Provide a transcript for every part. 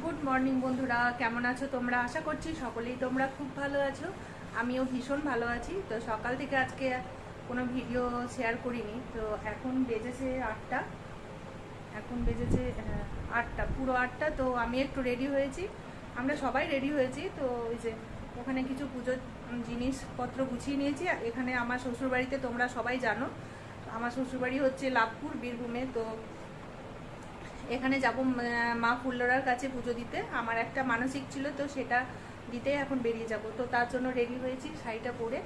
Good morning বন্ধুরা। কেমন আছো তোমরা? আশা করছি সকলেই তোমরা খুব ভালো আছো। আমিও ভীষণ ভালো আছি। তো সকাল থেকে আজকে কোনো ভিডিও শেয়ার করিনি। তো এখন বেজেছে আটটা। এখন বেজেছে আটটা, পুরো আটটা। তো আমি একটু রেডি হয়েছি। আমরা সবাই রেডি হয়েছি। তো ওই যে ওখানে কিছু পুজোর জিনিসপত্র গুছিয়ে নিয়েছি। এখানে আমার শ্বশুরবাড়িতে তোমরা সবাই জানো। আমার শ্বশুরবাড়ি হচ্ছে লাভপুর, বীরভূমে। তো এখানে যাব মা ফুল্লরার কাছে পুজো দিতে। আমার একটা মানসিক ছিল, তো সেটা দিতে এখন বেরিয়ে যাব। তো তার জন্য রেডি হয়েছি, শাড়িটা পরে।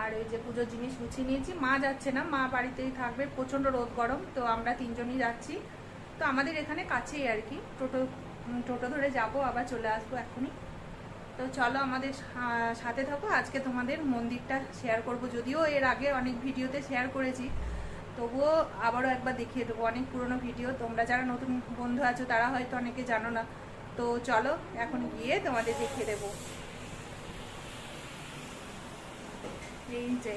আর ওই যে পুজোর জিনিস গুছিয়ে নিয়েছি। মা যাচ্ছে না, মা বাড়িতেই থাকবে, প্রচণ্ড রোদ গরম, তো আমরা তিনজনই যাচ্ছি। তো আমাদের এখানে কাছেই আর কি, টোটো টোটো ধরে যাব, আবার চলে আসব এখনই তো চলো আমাদের সাথে থাকো। আজকে তোমাদের মন্দিরটা শেয়ার করব, যদিও এর আগে অনেক ভিডিওতে শেয়ার করেছি। তবুও আবারও একবার দেখিয়ে দেবো। অনেক পুরনো ভিডিও। তোমরা যারা নতুন বন্ধু আছো তারা হয়তো অনেকে জানো না। তো চলো এখন গিয়ে তোমাদের দেখিয়ে দেবো। এই যে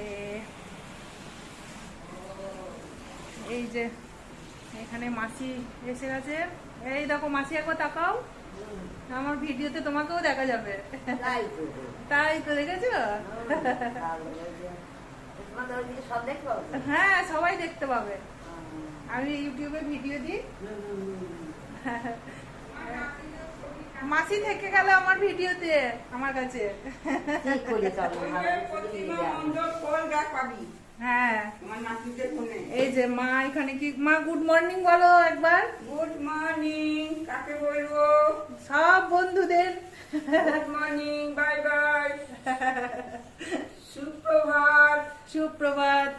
এই যে এখানে মাসি এসে গেছে। এই দেখো মাসি একবার তাকাও। আমার ভিডিওতে তোমাকেও দেখা যাবে। তাই তো। দেখেছ? হ্যাঁ সবাই দেখতে পাবে। আমি ইউটিউবে ভিডিও দিই। মাসি থেকে গেল আমার ভিডিওতে আমার কাছে। হ্যাঁ। এই যে মা এখানে কি মা গুড মর্নিং বলো একবার। গুড মর্নিং কাকে বলব? সব বন্ধুদের। গুড মর্নিং বাই বাই সুপ্রভাত।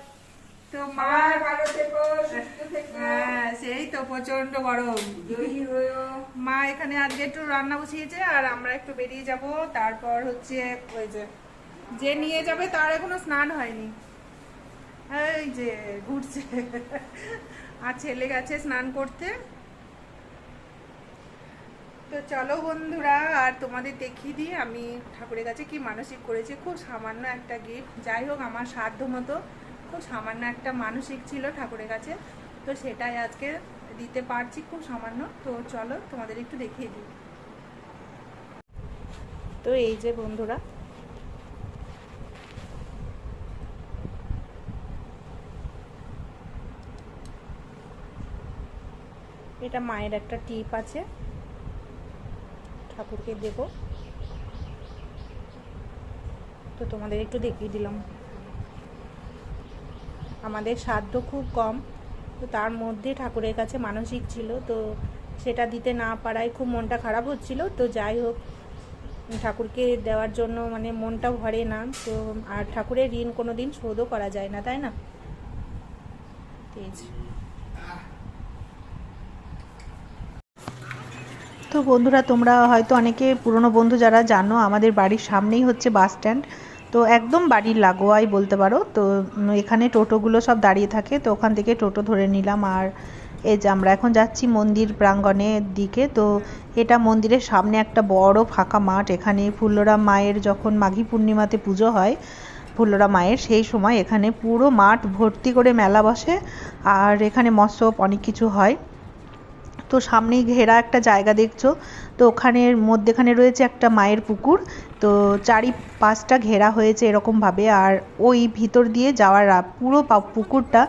তো মা ভালো থেকো সুস্থ থেকো। হ্যাঁ সেই তো প্রচণ্ড গরম। জয়ী হয়েও মা এখানে আজকে একটু রান্না বসিয়েছে আর আমরা একটু বেরিয়ে যাব। তারপর হচ্ছে ওই যে যে নিয়ে যাবে তার এখনও স্নান হয়নি। এই যে ঘুরছে। আর ছেলে গেছে স্নান করতে। তো চলো বন্ধুরা, আর তোমাদের দেখিয়ে দিই, আমি ঠাকুরের কাছে কি মানসিক করেছি। খুব সামান্য একটা গিফট যাই হোক, আমার সাধ্য মতো খুব সামান্য একটা মানসিক ছিল ঠাকুরের কাছে। তো সেটাই আজকে দিতে পারছি খুব সামান্য। তো চলো, তোমাদের একটু দেখিয়ে দিই। তো এই যে বন্ধুরা, এটা মায়ের একটা টিপ আছে। ঠাকুরকে দেব। তো তোমাদের একটু দেখিয়ে দিলাম। আমাদের সাধ্য খুব কম, তো তার মধ্যে ঠাকুরের কাছে মানসিক ছিল, তো সেটা দিতে না পারায় খুব মনটা খারাপ হচ্ছিল। তো যাই হোক, ঠাকুরকে দেওয়ার জন্য মানে মনটা ভরে না, তো আর ঠাকুরের ঋণ কোনো দিন শোধও করা যায় না, তাই না? এই তো বন্ধুরা, তোমরা হয়তো অনেকে পুরনো বন্ধু যারা জানো, আমাদের বাড়ির সামনেই হচ্ছে বাস স্ট্যান্ড। তো একদম বাড়ির লাগোয়াই বলতে পারো। তো এখানে টোটোগুলো সব দাঁড়িয়ে থাকে। তো ওখান থেকে টোটো ধরে নিলাম। আর এই যে আমরা এখন যাচ্ছি মন্দির প্রাঙ্গণের দিকে। তো এটা মন্দিরের সামনে একটা বড় ফাঁকা মাঠ। এখানে ফুল্লরা মায়ের যখন মাঘী পূর্ণিমাতে পুজো হয়, ফুল্লরা মায়ের সেই সময় এখানে পুরো মাঠ ভর্তি করে মেলা বসে। আর এখানে মৎস্য অনেক কিছু হয়। তো সামনেই ঘেরা একটা জায়গা দেখছ। তো ওখানের মধ্যেখানে রয়েছে একটা মায়ের পুকুর। তো চারি পাঁচটা ঘেরা হয়েছে এরকমভাবে। আর ওই ভিতর দিয়ে যাওয়ার পুরো পুকুরটা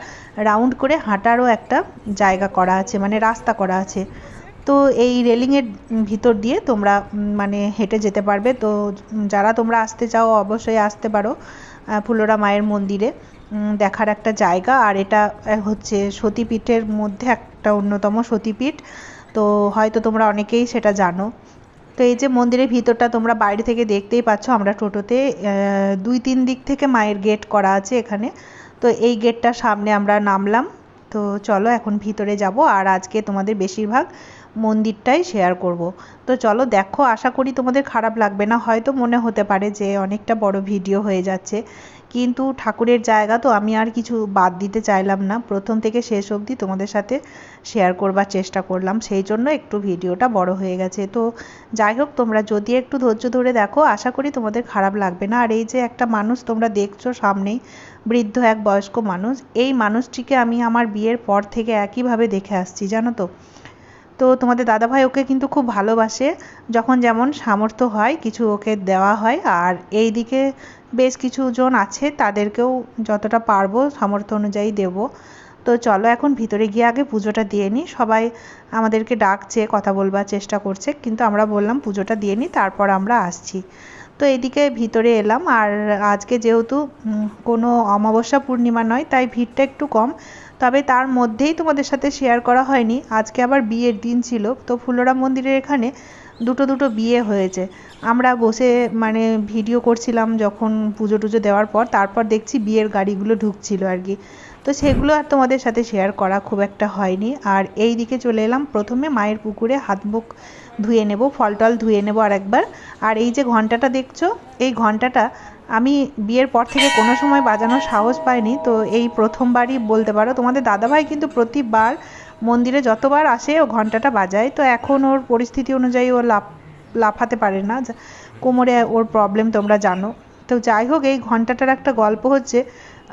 রাউন্ড করে হাঁটারও একটা জায়গা করা আছে মানে রাস্তা করা আছে। তো এই রেলিংয়ের ভিতর দিয়ে তোমরা মানে হেঁটে যেতে পারবে। তো যারা তোমরা আসতে চাও, অবশ্যই আসতে পারো ফুলোরা মায়ের মন্দিরে। দেখার একটা জায়গা। আর এটা হচ্ছে সতীপীঠের মধ্যে একটা অন্যতম সতীপীঠ। তো হয়তো তোমরা অনেকেই সেটা জানো। তো এই যে মন্দিরের ভিতরটা তোমরা বাইরে থেকে দেখতেই পাচ্ছ, আমরা টোটোতে দুই তিন দিক থেকে মায়ের গেট করা আছে এখানে। তো এই গেটটার সামনে আমরা নামলাম। তো চলো এখন ভিতরে যাব, আর আজকে তোমাদের বেশিরভাগ মন্দিরটাই শেয়ার করব। তো চলো দেখো, আশা করি তোমাদের খারাপ লাগবে না। হয়তো মনে হতে পারে যে অনেকটা বড় ভিডিও হয়ে যাচ্ছে। কিন্তু ঠাকুরের জায়গা তো আমি আর কিছু বাদ দিতে চাইলাম না। প্রথম থেকে শেষ অবধি তোমাদের সাথে শেয়ার করবার চেষ্টা করলাম। সেই জন্য একটু ভিডিওটা বড় হয়ে গেছে। তো যাই হোক, তোমরা যদি একটু ধৈর্য ধরে দেখো, আশা করি তোমাদের খারাপ লাগবে না। আর এই যে একটা মানুষ তোমরা দেখছ সামনেই, বৃদ্ধ এক বয়স্ক মানুষ, এই মানুষটিকে আমি আমার বিয়ের পর থেকে একইভাবে দেখে আসছি, জানো তো? তো তোমাদের দাদাভাই ওকে কিন্তু খুব ভালোবাসে। যখন যেমন সামর্থ্য হয় কিছু ওকে দেওয়া হয়। আর এই দিকে বেশ কিছু জন আছে, তাদেরকেও যতটা পারব সামর্থ্য অনুযায়ী দেব। তো চলো এখন ভিতরে গিয়ে আগে পুজোটা দিয়ে নিই। সবাই আমাদেরকে ডাকছে, কথা বলবার চেষ্টা করছে। কিন্তু আমরা বললাম পুজোটা দিয়ে নিই, তারপর আমরা আসছি। তো এদিকে ভিতরে এলাম। আর আজকে যেহেতু কোনো অমাবস্যা পূর্ণিমা নয়, তাই ভিড়টা একটু কম। তবে তার মধ্যেই তোমাদের সাথে শেয়ার করা হয়নি। আজকে আবার বিয়ের দিন ছিল, তো ফুলোরা মন্দিরের এখানে দুটো দুটো বিয়ে হয়েছে। আমরা বসে মানে ভিডিও করছিলাম যখন পুজো টুজো দেওয়ার পর, তারপর দেখছি বিয়ের গাড়িগুলো ঢুকছিল আর কি। তো সেগুলো আর তোমাদের সাথে শেয়ার করা খুব একটা হয়নি। আর এই দিকে চলে এলাম। প্রথমে মায়ের পুকুরে হাত মুখ ধুয়ে নেব ফল টল ধুয়ে নেব আর একবার আর এই যে ঘন্টাটা দেখছ, এই ঘন্টাটা আমি বিয়ের পর থেকে কোনো সময় বাজানোর সাহস পাইনি। তো এই প্রথমবারই বলতে পারো, তোমাদের দাদাভাই কিন্তু প্রতিবার মন্দিরে যতবার আসে, ও ঘন্টাটা বাজায়। তো এখন ওর পরিস্থিতি অনুযায়ী ও লাফ, লাফাতে পারে না। কোমরে ওর প্রবলেম তোমরা জানো। তো যাই হোক, এই ঘন্টাটার একটা গল্প হচ্ছে,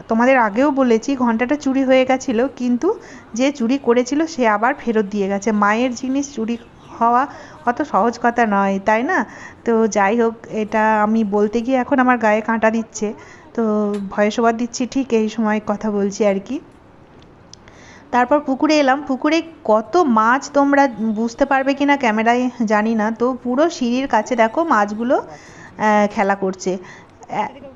তোমাদের আগেও বলেছি, ঘন্টাটা চুরি হয়ে গেছিল, কিন্তু যে চুরি করেছিল, সে আবার ফেরত দিয়ে গেছে। মায়ের জিনিস চুরি হওয়া অত সহজ কথা নয়, তাই না? তো যাই হোক, এটা আমি বলতে গিয়ে এখন আমার গায়ে কাঁটা দিচ্ছে। তো ভয়েস ওভার দিচ্ছি, ঠিক এই সময় কথা বলছি আর কি। তারপর পুকুরে এলাম। পুকুরে কত মাছ তোমরা বুঝতে পারবে কিনা ক্যামেরায় জানি না। তো পুরো সিঁড়ির কাছে দেখো মাছগুলো খেলা করছে।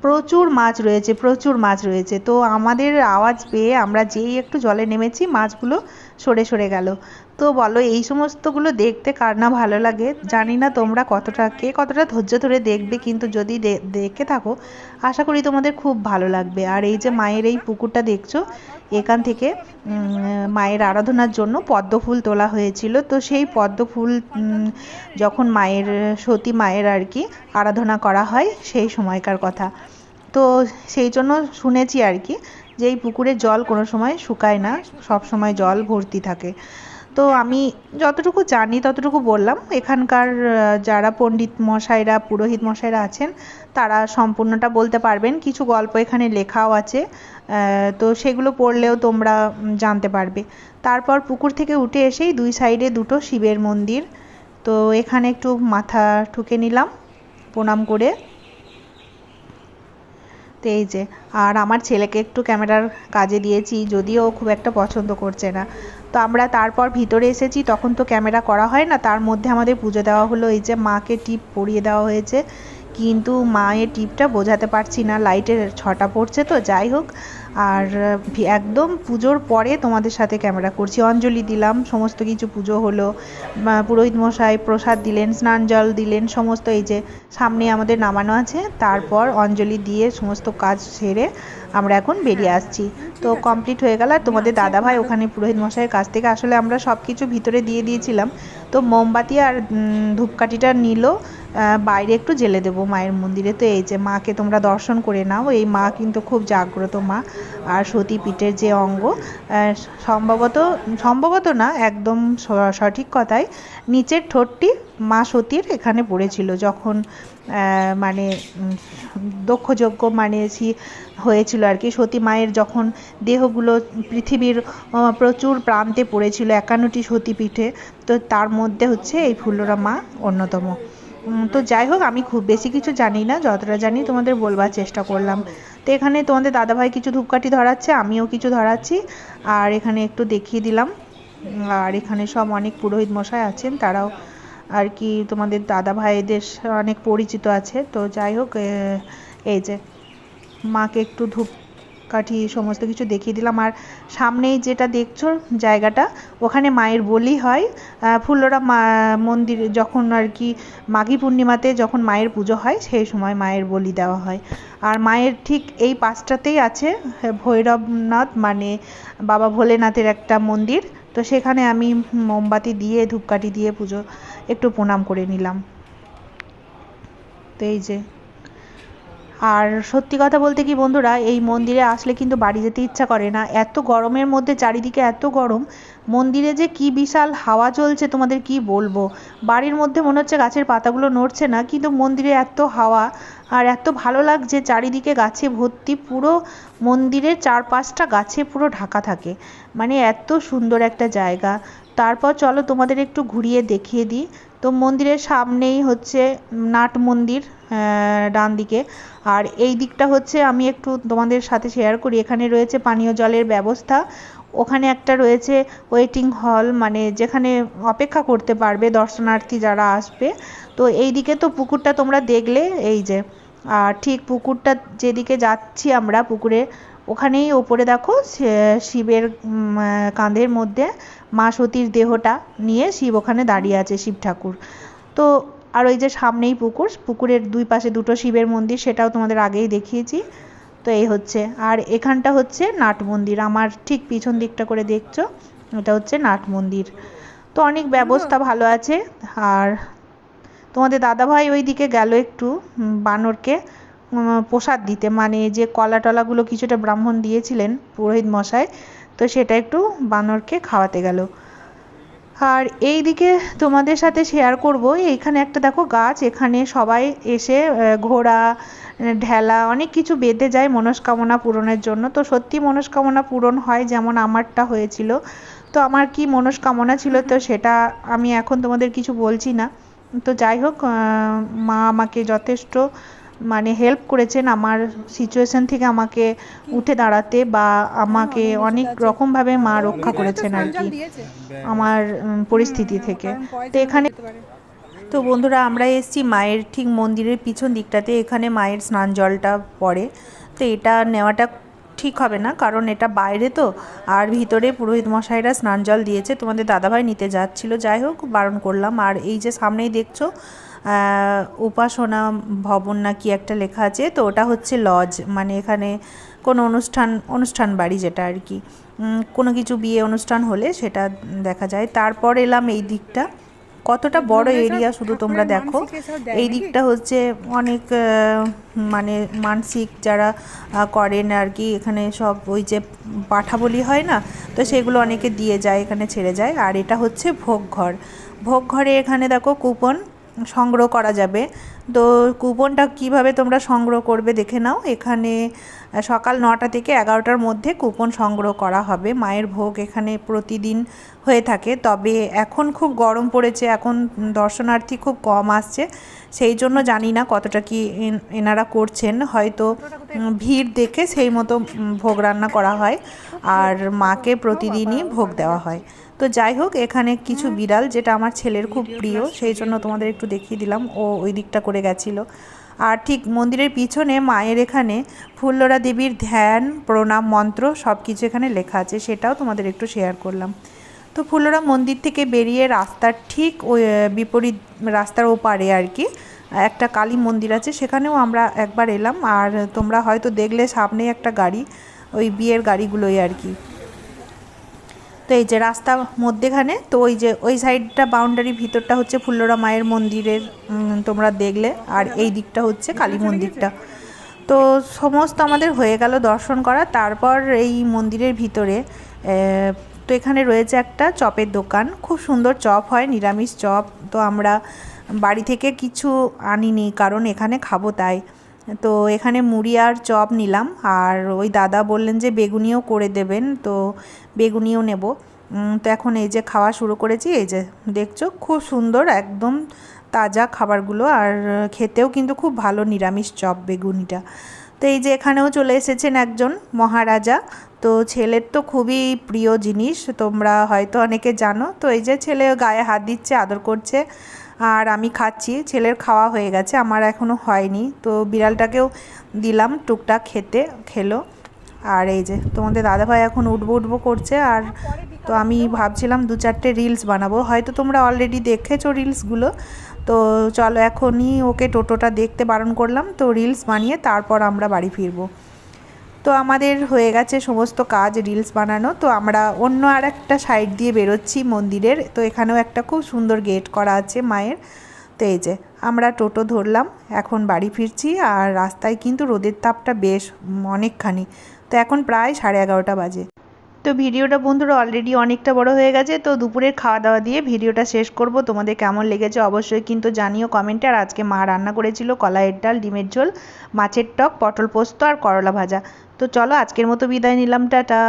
প্রচুর মাছ রয়েছে, প্রচুর মাছ রয়েছে। তো আমাদের আওয়াজ পেয়ে আমরা যেই একটু জলে নেমেছি, মাছগুলো সরে সরে গেল। তো বলো, এই সমস্তগুলো দেখতে কার না ভালো লাগে? জানি না তোমরা কতটা, কে কতটা ধৈর্য ধরে দেখবে, কিন্তু যদি দেখে থাকো, আশা করি তোমাদের খুব ভালো লাগবে। আর এই যে মায়ের এই পুকুরটা দেখছ, এখান থেকে মায়ের আরাধনার জন্য পদ্ম ফুল তোলা হয়েছিল। তো সেই পদ্ম ফুল যখন মায়ের, সতী মায়ের আর কি আরাধনা করা হয়, সেই সময়কার কথা। তো সেই জন্য শুনেছি আর কি, যে এই পুকুরের জল কোনো সময় শুকায় না, সব সময় জল ভর্তি থাকে। তো আমি যতটুকু জানি, ততটুকু বললাম। এখানকার যারা পণ্ডিত মশাইরা, পুরোহিত মশাইরা আছেন, তারা সম্পূর্ণটা বলতে পারবেন। কিছু গল্প এখানে লেখাও আছে। তো সেগুলো পড়লেও তোমরা জানতে পারবে। তারপর পুকুর থেকে উঠে এসেই দুই সাইডে দুটো শিবের মন্দির। তো এখানে একটু মাথা ঠুকে নিলাম, প্রণাম করে। তো এই যে, আর আমার ছেলেকে একটু ক্যামেরার কাজে দিয়েছি, যদিও খুব একটা পছন্দ করছে না। তো আমরা তারপর ভিতরে এসেছি, তখন তো ক্যামেরা করা হয় না, তার মধ্যে আমাদের পুজো দেওয়া হলো, এই যে মাকে টিপ পরিয়ে দেওয়া হয়েছে। কিন্তু মায়ের টিপটা বোঝাতে পারছি না। লাইটের ছটা পড়ছে তো যাই হোক। আর একদম পুজোর পরে তোমাদের সাথে ক্যামেরা করছি। অঞ্জলি দিলাম সমস্ত কিছু পুজো হলো। পুরোহিত মশাই প্রসাদ দিলেন স্নান জল দিলেন সমস্ত এই যে সামনে আমাদের নামানো আছে তারপর অঞ্জলি দিয়ে সমস্ত কাজ সেরে আমরা এখন বেরিয়ে আসছি। তো কমপ্লিট হয়ে গেল। আর তোমাদের দাদাভাই ওখানে পুরোহিত মশাইয়ের কাছ থেকে আসলে আমরা সব কিছু ভিতরে দিয়ে দিয়েছিলাম। তো মোমবাতি আর ধূপকাঠিটা নিল। বাইরে একটু জেলে দেবো মায়ের মন্দিরে। তো এই যে মাকে তোমরা দর্শন করে নাও। এই মা কিন্তু খুব জাগ্রত মা আর সতীপীঠের যে অঙ্গ। সম্ভবত সম্ভবত না, একদম সঠিক কথাই। নিচের ঠোঁটটি মা সতীর এখানে পড়েছিল যখন মানে দক্ষযজ্ঞ মানে হয়েছিল আর কি। সতী মায়ের যখন দেহগুলো পৃথিবীর প্রচুর প্রান্তে পড়েছিল, একান্নটি সতীপীঠে তো তার মধ্যে হচ্ছে এই ফুল্লরা মা অন্যতম। তো যাই হোক, আমি খুব বেশি কিছু জানি না, যতটা জানি তোমাদের বলবার চেষ্টা করলাম। তো এখানে তোমাদের দাদাভাই কিছু ধূপকাঠি ধরাচ্ছে, আমিও কিছু ধরাচ্ছি, আর এখানে একটু দেখিয়ে দিলাম। আর এখানে সব অনেক পুরোহিত মশাই আছেন, তারাও আর কি তোমাদের দাদা ভাইদের অনেক পরিচিত আছে। তো যাই হোক এই যে, মাকে একটু ধূপ কাঠি, সমস্ত কিছু দেখিয়ে দিলাম। আর সামনেই যেটা দেখছ জায়গাটা, ওখানে মায়ের বলি হয়। ফুল্লরা মা, মন্দির যখন আর কি মাঘী পূর্ণিমাতে যখন মায়ের পুজো হয়, সেই সময় মায়ের বলি দেওয়া হয়। আর মায়ের ঠিক এই পাশটাতেই আছে ভৈরবনাথ মানে বাবা ভোলেনাথের একটা মন্দির। তো সেখানে আমি মোমবাতি দিয়ে, ধূপকাঠি দিয়ে পুজো একটু প্রণাম করে নিলাম। তো এই যে আর সত্যি কথা বলতে কি বন্ধুরা, এই মন্দিরে আসলে কিন্তু বাড়ি যেতে ইচ্ছা করে না। এত গরমের মধ্যে চারিদিকে এত গরম, মন্দিরে যে কি বিশাল হাওয়া চলছে তোমাদের কি বলব? বাড়ির মধ্যে মনে হচ্ছে গাছের পাতাগুলো নড়ছে না, কিন্তু মন্দিরে এত হাওয়া আর এত ভালো লাগছে চারিদিকে গাছে ভর্তি, পুরো মন্দিরের চারপাশটা গাছে পুরো ঢাকা থাকে। মানে এত সুন্দর একটা জায়গা। তারপর চলো তোমাদের একটু ঘুরিয়ে দেখিয়ে দিই। তো মন্দিরের সামনেই হচ্ছে নাট মন্দির ডান দিকে। আর এই দিকটা হচ্ছে আমি একটু তোমাদের সাথে শেয়ার করি। এখানে রয়েছে পানীয় জলের ব্যবস্থা। ওখানে একটা রয়েছে ওয়েটিং হল মানে যেখানে অপেক্ষা করতে পারবে দর্শনার্থী যারা আসবে। তো এই দিকে তো পুকুরটা তোমরা দেখলে, এই যে। আর ঠিক পুকুরটা যেদিকে যাচ্ছি আমরা, পুকুরে ওখানেই ওপরে দেখো শিবের কাঁধের মধ্যে মা সতীর দেহটা নিয়ে শিব ওখানে দাঁড়িয়ে আছে শিব ঠাকুর। তো আর ওই যে সামনেই পুকুর পুকুরের দুই পাশে দুটো শিবের মন্দির সেটাও তোমাদের আগেই দেখিয়েছি। তো এই হচ্ছে আর এখানটা হচ্ছে নাট মন্দির আমার ঠিক পিছন দিকটা করে দেখছ এটা হচ্ছে নাট মন্দির। তো অনেক ব্যবস্থা ভালো আছে আর তোমাদের দাদাভাই ওই দিকে গেল একটু বানরকে। প্রসাদ দিতে। মানে যে কলা টলাগুলো কিছুটা ব্রাহ্মণ দিয়েছিলেন পুরোহিত মশাই, তো সেটা একটু বানরকে খাওয়াতে গেল। আর এই দিকে তোমাদের সাথে শেয়ার করব। এইখানে একটা দেখো গাছ, এখানে সবাই এসে ঘোড়া, ঢেলা, অনেক কিছু বেঁধে যায় মনস্কামনা পূরণের জন্য। তো সত্যি মনস্কামনা পূরণ হয় যেমন আমারটা হয়েছিল। তো আমার কি মনস্কামনা ছিল তো সেটা আমি এখন তোমাদের কিছু বলছি না। তো যাই হোক মা আমাকে যথেষ্ট মানে হেল্প করেছেন আমার সিচুয়েশন থেকে আমাকে উঠে দাঁড়াতে বা আমাকে অনেক রকমভাবে মা রক্ষা করেছেন আর কি আমার পরিস্থিতি থেকে। তো এখানে তো বন্ধুরা আমরা এসেছি মায়ের ঠিক মন্দিরের পিছন দিকটাতে এখানে মায়ের স্নান জলটা পড়ে। তো এটা নেওয়াটা ঠিক হবে না কারণ এটা বাইরে তো। আর ভিতরে পুরোহিত মশাইরা স্নান জল দিয়েছে তোমাদের দাদাভাই নিতে যাচ্ছিল। যাই হোক বারণ করলাম। আর এই যে সামনেই দেখছ উপাসনা ভবন না কি একটা লেখা আছে তো ওটা হচ্ছে লজ মানে এখানে কোনো অনুষ্ঠান অনুষ্ঠান বাড়ি যেটা আর কি। কোনো কিছু বিয়ে অনুষ্ঠান হলে সেটা দেখা যায়। তারপর এলাম এই দিকটা। কতটা বড় এরিয়া শুধু তোমরা দেখো। এই দিকটা হচ্ছে অনেক মানে মানসিক যারা করেন আর কি এখানে সব ওই যে পাঠা বলি হয় না তো সেগুলো অনেকে দিয়ে যায় এখানে ছেড়ে যায়। আর এটা হচ্ছে ভোগ ঘর ভোগ ঘরে এখানে দেখো কুপন সংগ্রহ করা যাবে। তো কুপনটা কীভাবে তোমরা সংগ্রহ করবে দেখে নাও। এখানে সকাল নটা থেকে এগারোটার মধ্যে কুপন সংগ্রহ করা হবে। মায়ের ভোগ এখানে প্রতিদিন হয়ে থাকে। তবে এখন খুব গরম পড়েছে, এখন দর্শনার্থী খুব কম আসছে। সেই জন্য জানি না কতটা কি এনারা করছেন। হয়তো ভিড় দেখে সেই মতো ভোগ রান্না করা হয় আর মাকে প্রতিদিনই ভোগ দেওয়া হয়। তো যাই হোক, এখানে কিছু বিড়াল যেটা আমার ছেলের খুব প্রিয়, সেই জন্য তোমাদের একটু দেখিয়ে দিলাম। ও ওই দিকটা করে গেছিল। আর ঠিক মন্দিরের পিছনে, মায়ের এখানে ফুল্লরা দেবীর ধ্যান, প্রণাম মন্ত্র সব কিছু এখানে লেখা আছে, সেটাও তোমাদের একটু শেয়ার করলাম। তো ফুল্লরা মন্দির থেকে বেরিয়ে রাস্তার ঠিক ওই বিপরীত রাস্তার ওপারে আর কি, একটা কালী মন্দির আছে, সেখানেও আমরা একবার এলাম। আর তোমরা হয়তো দেখলে সামনেই একটা গাড়ি, ওই বিয়ের গাড়িগুলোই আর কি। তো এই যে রাস্তা মধ্যেখানে, তো ওই যে ওই সাইডটা বাউন্ডারি ভিতরটা হচ্ছে ফুল্লরা মায়ের মন্দিরের তোমরা দেখলে। আর এই দিকটা হচ্ছে কালী মন্দিরটা। তো সমস্ত আমাদের হয়ে গেল দর্শন করা। তারপর এই মন্দিরের ভিতরে তো এখানে রয়েছে একটা চপের দোকান। খুব সুন্দর চপ হয়, নিরামিষ চপ। তো আমরা বাড়ি থেকে কিছু আনিনি, কারণ এখানে খাব তাই। তো এখানে মুড়ি আর চপ নিলাম। আর ওই দাদা বললেন যে বেগুনিও করে দেবেন। তো বেগুনিও নেব। তো এখন এই যে খাওয়া শুরু করেছি, এই যে দেখছ খুব সুন্দর একদম তাজা খাবারগুলো আর খেতেও কিন্তু খুব ভালো নিরামিষ চপ বেগুনিটা। তো এই যে এখানেও চলে এসেছেন একজন মহারাজা, তো ছেলের তো খুবই প্রিয় জিনিস, তোমরা হয়তো অনেকে জানো, তো এই যে ছেলে গায়ে হাত দিচ্ছে, আদর করছে, আর আমি খাচ্ছি, ছেলের খাওয়া হয়ে গেছে, আমার এখনও হয়নি, তো বিড়ালটাকেও দিলাম, টুকটাক খেতে, খেলো। আর এই যে, তোমাদের দাদাভাই এখন উঠবো উঠবো করছে, আর তো আমি ভাবছিলাম দু চারটে রিলস বানাবো। হয়তো তোমরা অলরেডি দেখেছ রিলসগুলো তো চলো এখনই ওকে টোটোটা দেখতে বারণ করলাম। তো রিলস বানিয়ে তারপর আমরা বাড়ি ফিরবো। তো আমাদের হয়ে গেছে সমস্ত কাজ রিলস বানানো। তো আমরা অন্য আর একটা সাইড দিয়ে বেরোচ্ছি মন্দিরের। তো এখানেও একটা খুব সুন্দর গেট করা আছে মায়ের। তো এই যে, আমরা টোটো ধরলাম। এখন বাড়ি ফিরছি, আর রাস্তায় কিন্তু রোদের তাপটা বেশ অনেকখানি। তো এখন প্রায় সাড়ে এগারোটা বাজে। তো ভিডিওটা বন্ধুরা অলরেডি অনেকটা বড় হয়ে গেছে, তো দুপুরের খাওয়া দাওয়া দিয়ে ভিডিওটা শেষ করব। তোমাদের কেমন লেগেছে অবশ্যই কিন্তু জানিও কমেন্টে। আর আজকে মা রান্না করেছিল কলাইয়ের ডাল, ডিমের ঝোল, মাছের টক, পটল পোস্ত আর করলা ভাজা। তো চলো আজকের মতো বিদায় নিলাম, টাটা।